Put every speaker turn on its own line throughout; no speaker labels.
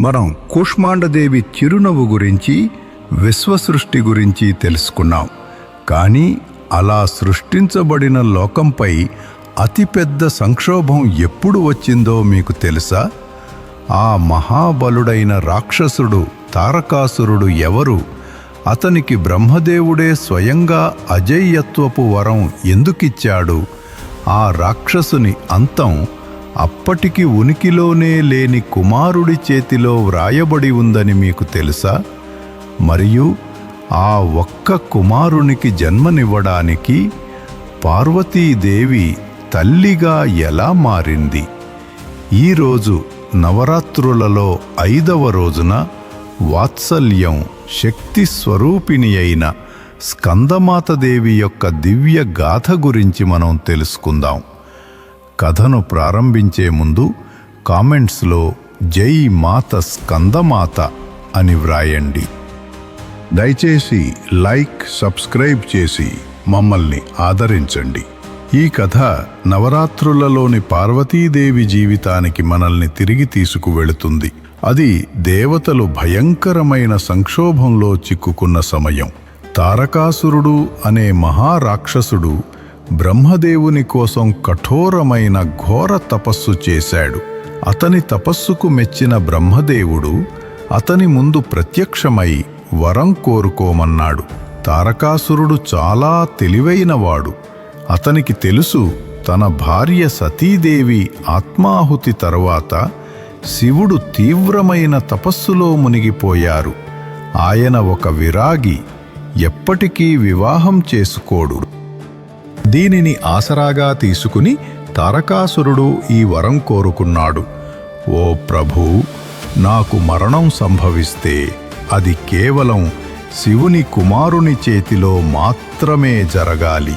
మనం కూష్మాండదేవి చిరునవ్వు గురించి విశ్వసృష్టి గురించి తెలుసుకున్నాం. కానీ అలా సృష్టించబడిన లోకంపై అతిపెద్ద సంక్షోభం ఎప్పుడు వచ్చిందో మీకు తెలుసా? ఆ మహాబలుడైన రాక్షసుడు తారకాసురుడు ఎవరు? అతనికి బ్రహ్మదేవుడే స్వయంగా అజేయత్వపు వరం ఎందుకిచ్చాడు? ఆ రాక్షసుని అంతం అప్పటికి ఉనికిలోనే లేని కుమారుడి చేతిలో వ్రాయబడి ఉందని మీకు తెలుసా? మరియు ఆ ఒక్క కుమారునికి జన్మనివ్వడానికి పార్వతీదేవి తల్లిగా ఎలా మారింది? ఈరోజు నవరాత్రులలో ఐదవ రోజున వాత్సల్యం శక్తి స్వరూపిణి అయిన స్కందమాతదేవి యొక్క దివ్య గాథ గురించి మనం తెలుసుకుందాం. కథను ప్రారంభించే ముందు కామెంట్స్లో జై మాత స్కందమాత అని వ్రాయండి. దయచేసి లైక్ సబ్స్క్రైబ్ చేసి మమ్మల్ని ఆదరించండి. ఈ కథ నవరాత్రులలోని పార్వతీదేవి జీవితానికి మనల్ని తిరిగి తీసుకువెళుతుంది. అది దేవతలు భయంకరమైన సంక్షోభంలో చిక్కుకున్న సమయం. తారకాసురుడు అనే మహారాక్షసుడు బ్రహ్మదేవుని కోసం కఠోరమైన ఘోర తపస్సు చేశాడు. అతని తపస్సుకు మెచ్చిన బ్రహ్మదేవుడు అతని ముందు ప్రత్యక్షమై వరం కోరుకోమన్నాడు. తారకాసురుడు చాలా తెలివైనవాడు. అతనికి తెలుసు తన భార్య సతీదేవి ఆత్మాహుతి తరువాత శివుడు తీవ్రమైన తపస్సులో మునిగిపోయారు. ఆయన ఒక విరాగి ఎప్పటికీ వివాహం చేసుకోడు. దీనిని ఆసరాగా తీసుకుని తారకాసురుడు ఈ వరం కోరుకున్నాడు. ఓ ప్రభు నాకు మరణం సంభవిస్తే అది కేవలం శివుని కుమారుని చేతిలో మాత్రమే జరగాలి.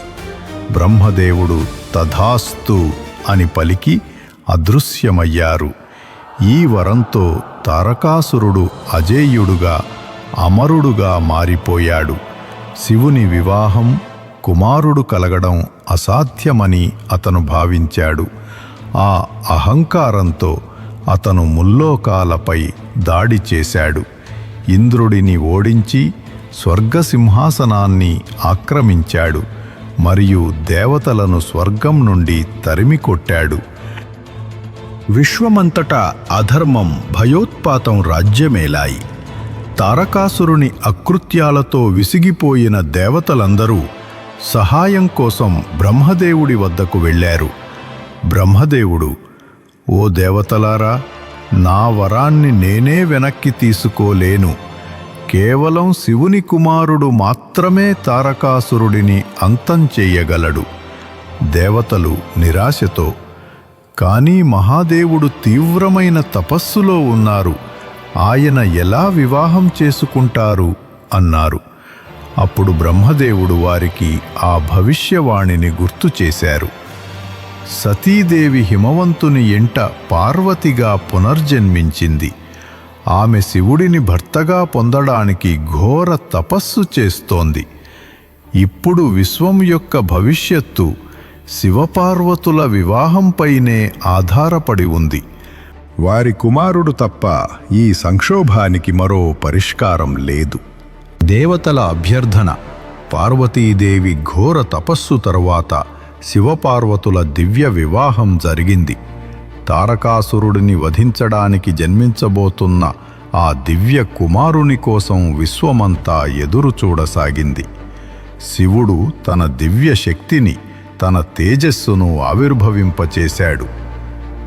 బ్రహ్మదేవుడు తథాస్తు అని పలికి అదృశ్యమయ్యారు. ఈ వరంతో తారకాసురుడు అజేయుడుగా అమరుడుగా మారిపోయాడు. శివుని వివాహం కుమారుడు కలగడం అసాధ్యమని అతను భావించాడు. ఆ అహంకారంతో అతను ముల్లోకాలపై దాడి చేశాడు. ఇంద్రుడిని ఓడించి స్వర్గసింహాసనాన్ని ఆక్రమించాడు మరియు దేవతలను స్వర్గం నుండి తరిమికొట్టాడు విశ్వమంతటా అధర్మం భయోత్పాతం రాజ్యమేలాయి. తారకాసురుని అకృత్యాలతో విసిగిపోయిన దేవతలందరూ సహాయం కోసం బ్రహ్మదేవుడి వద్దకు వెళ్ళారు. బ్రహ్మదేవుడు ఓ దేవతలారా నా వరాన్ని నేనే వెనక్కి తీసుకోలేను. కేవలం శివుని కుమారుడు మాత్రమే తారకాసురుడిని అంతం చెయ్యగలడు దేవతలు నిరాశతో కానీ మహాదేవుడు తీవ్రమైన తపస్సులో ఉన్నారు. ఆయన ఎలా వివాహం చేసుకుంటారు? అన్నారు. అప్పుడు బ్రహ్మదేవుడు వారికి ఆ భవిష్యవాణిని గుర్తు చేశారు. సతీదేవి హిమవంతుని ఎంట పార్వతిగా పునర్జన్మించింది. ఆమె శివుడిని భర్తగా పొందడానికి ఘోర తపస్సు చేస్తోంది. ఇప్పుడు విశ్వం యొక్క భవిష్యత్తు శివపార్వతుల వివాహంపైనే ఆధారపడి ఉంది. వారి కుమారుడు తప్ప ఈ సంక్షోభానికి మరో పరిష్కారం లేదు. దేవతల అభ్యర్థన. పార్వతీదేవి ఘోర తపస్సు తరువాత శివపార్వతుల దివ్య వివాహం జరిగింది. తారకాసురుడిని వధించడానికి జన్మించబోతున్న ఆ దివ్య కుమారుని కోసం విశ్వమంతా ఎదురుచూడసాగింది శివుడు తన దివ్య శక్తిని తన తేజస్సును ఆవిర్భవింపచేశాడు.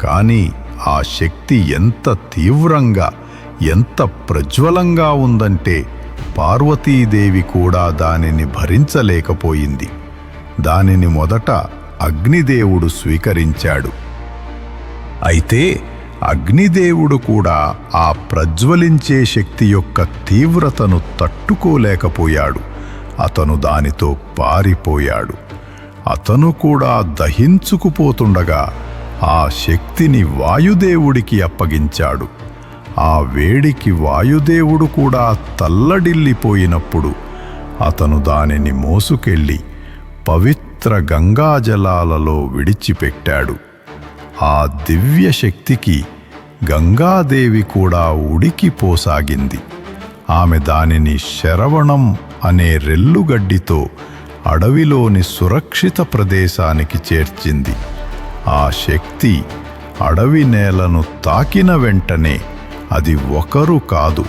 కానీ ఆ శక్తి ఎంత తీవ్రంగా ఎంత ప్రజ్వలంగా ఉందంటే పార్వతీదేవి కూడా దానిని భరించలేకపోయింది. దానిని మొదట అగ్నిదేవుడు స్వీకరించాడు. అయితే అగ్నిదేవుడు కూడా ఆ ప్రజ్వలించే శక్తి యొక్క తీవ్రతను తట్టుకోలేకపోయాడు. అతను దానితో పారిపోయాడు. అతను కూడా దహించుకుపోతుండగా ఆ శక్తిని వాయుదేవుడికి అప్పగించాడు. ఆ వేడికి వాయుదేవుడు కూడా తల్లడిల్లిపోయినప్పుడు అతను దానిని మోసుకెళ్ళి పవిత్ర గంగాజలాలలో విడిచిపెట్టాడు. ఆ దివ్య శక్తికి గంగాదేవి కూడా ఉడికిపోసాగింది. ఆమె దానిని శరవణం అనే రెల్లుగడ్డితో అడవిలోని సురక్షిత ప్రదేశానికి చేర్చింది. ఆ శక్తి అడవి నేలను తాకిన వెంటనే అది ఒకరు కాదు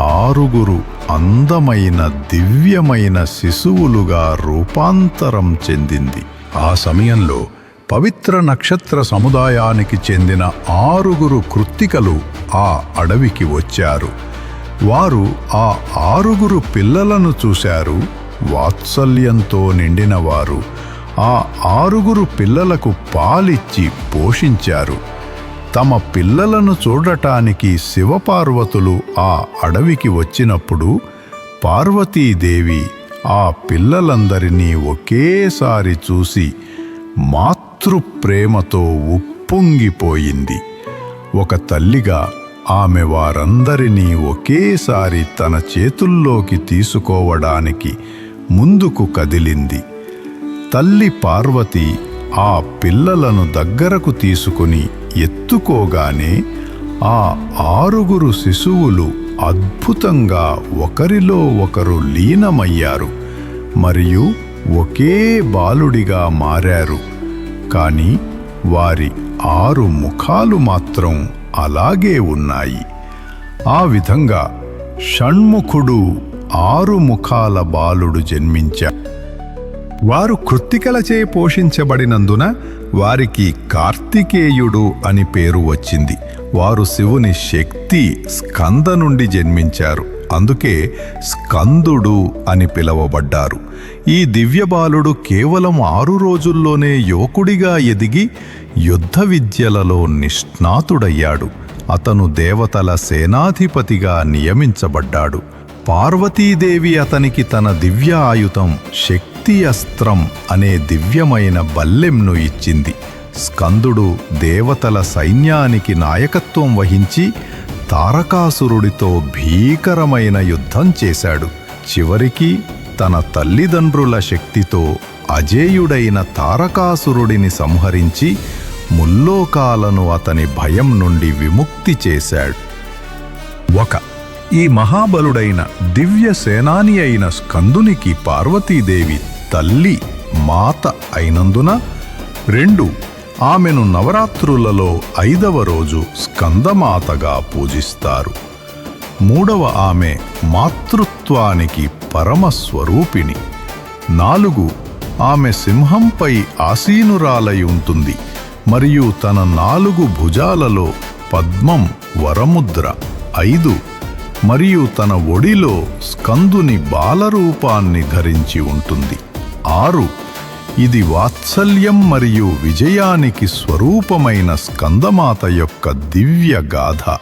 ఆరుగురు అందమైన దివ్యమైన శిశువులుగా రూపాంతరం చెందింది. ఆ సమయంలో పవిత్ర నక్షత్ర సముదాయానికి చెందిన ఆరుగురు కృత్తికలు ఆ అడవికి వచ్చారు. వారు ఆ ఆరుగురు పిల్లలను చూశారు. వాత్సల్యంతో నిండినవారు ఆ ఆరుగురు పిల్లలకు పాలిచ్చి పోషించారు. తమ పిల్లలను చూడటానికి శివపార్వతులు ఆ అడవికి వచ్చినప్పుడు పార్వతీదేవి ఆ పిల్లలందరినీ ఒకేసారి చూసి మాతృప్రేమతో ఉప్పొంగిపోయింది. ఒక తల్లిగా ఆమె వారందరినీ ఒకేసారి తన చేతుల్లోకి తీసుకోవడానికి ముందుకు కదిలింది. తల్లి పార్వతి ఆ పిల్లలను దగ్గరకు తీసుకుని ఎత్తుకోగానే ఆ ఆరుగురు శిశువులు అద్భుతంగా ఒకరిలో ఒకరు లీనమయ్యారు మరియు ఒకే బాలుడిగా మారారు. కాని వారి ఆరు ముఖాలు మాత్రం అలాగే ఉన్నాయి. ఆ విధంగా షణ్ముఖుడు ఆరు ముఖాల బాలుడు జన్మించాడు. వారు కృత్తికలచే పోషించబడినందున వారికి కార్తికేయుడు అని పేరు వచ్చింది. వారు శివుని శక్తి స్కంద నుండి జన్మించారు. అందుకే స్కందుడు అని పిలవబడ్డారు. ఈ దివ్యబాలుడు కేవలం ఆరు రోజుల్లోనే యువకుడిగా ఎదిగి యుద్ధ విద్యలలో నిష్ణాతుడయ్యాడు. అతను దేవతల సేనాధిపతిగా నియమించబడ్డాడు. పార్వతీదేవి అతనికి తన దివ్య ఆయుధం శక్తి అస్త్రం అనే దివ్యమైన బల్లెంను ఇచ్చింది. స్కందుడు దేవతల సైన్యానికి నాయకత్వం వహించి తారకాసురుడితో భీకరమైన యుద్ధం చేశాడు. చివరికి తన తల్లిదండ్రుల శక్తితో అజేయుడైన తారకాసురుడిని సంహరించి ముల్లోకాలను అతని భయం నుండి విముక్తి చేశాడు. ఒక ఈ మహాబలుడైన దివ్య సేనాని అయిన స్కందునికి పార్వతీదేవి తల్లి మాత అయినందున రెండు ఆమెను నవరాత్రులలో ఐదవ రోజు స్కందమాతగా పూజిస్తారు. మూడవ ఆమె మాతృత్వానికి పరమస్వరూపిణి. నాలుగు ఆమె సింహంపై ఆసీనురాలై ఉంటుంది మరియు తన నాలుగు భుజాలలో పద్మం వరముద్ర. ఐదు మరియు తన ఒడిలో స్కందుని బాలరూపాన్ని ధరించి ఉంటుంది. ఆరు. ఇది వాత్సల్యం మరియు విజయానికి స్వరూపమైన స్కందమాత యొక్క దివ్య గాథ.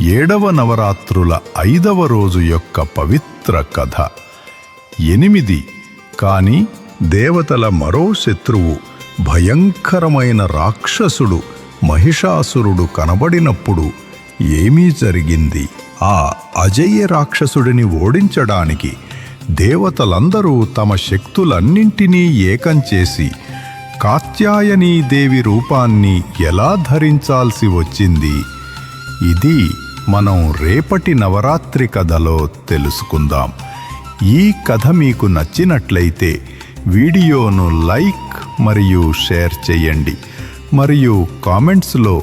ఏడవ నవరాత్రుల ఐదవ రోజు యొక్క పవిత్ర కథ. ఎనిమిది. కాని దేవతల మరో శత్రువు భయంకరమైన రాక్షసుడు మహిషాసురుడు కనబడినప్పుడు ఏమీ జరిగింది? ఆ అజయ్య రాక్షసుడిని ఓడించడానికి దేవతలందరూ తమ శక్తులన్నింటినీ ఏకం చేసి కాత్యాయనీదేవి రూపాన్ని ఎలా ధరించాల్సి వచ్చింది? ఇది మనం రేపటి నవరాత్రి కథలో తెలుసుకుందాం. ఈ కథ మీకు నచ్చినట్లయితే వీడియోను లైక్ మరియు షేర్ చేయండి. మరియు కామెంట్స్లో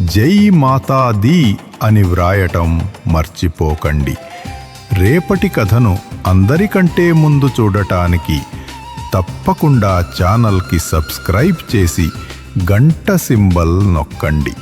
జై మాతాది అని వ్రాయటం మర్చిపోకండి. రేపటి కథను అందరికంటే ముందు చూడటానికి తప్పకుండా ఛానల్కి సబ్స్క్రైబ్ చేసి గంట సింబల్ నొక్కండి.